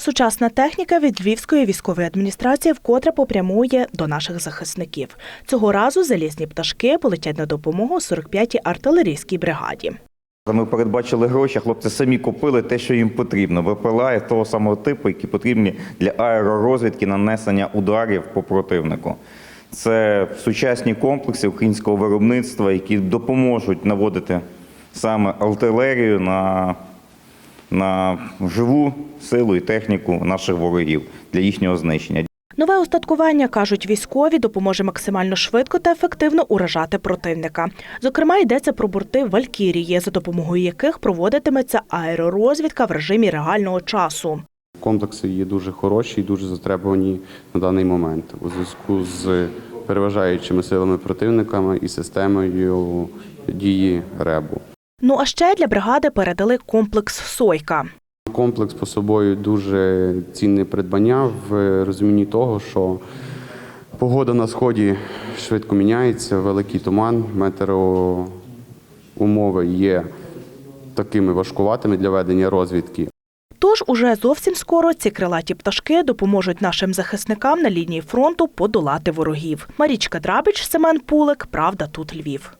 Сучасна техніка від Львівської військової адміністрації вкотре попрямує до наших захисників. Цього разу залізні пташки полетять на допомогу 45-й артилерійській бригаді. Ми передбачили гроші, хлопці самі купили те, що їм потрібно. ВПЛА того самого типу, які потрібні для аеророзвідки нанесення ударів по противнику. Це сучасні комплекси українського виробництва, які допоможуть наводити саме артилерію на, на живу силу і техніку наших ворогів для їхнього знищення. Нове устаткування, кажуть військові, допоможе максимально швидко та ефективно уражати противника. Зокрема, йдеться про борти Валькірії, за допомогою яких проводитиметься аеророзвідка в режимі реального часу. Комплекси є дуже хороші і дуже затребувані на даний момент у зв'язку з переважаючими силами противниками і системою дії РЕБу. Ну а ще для бригади передали комплекс Сойка. Комплекс по собою дуже цінне придбання в розумінні того, що погода на сході швидко міняється, великий туман, метеоумови є такими важкуватими для ведення розвідки. Тож уже зовсім скоро ці крилаті пташки допоможуть нашим захисникам на лінії фронту подолати ворогів. Марічка Драбич, Семен Пулик. Правда, тут Львів.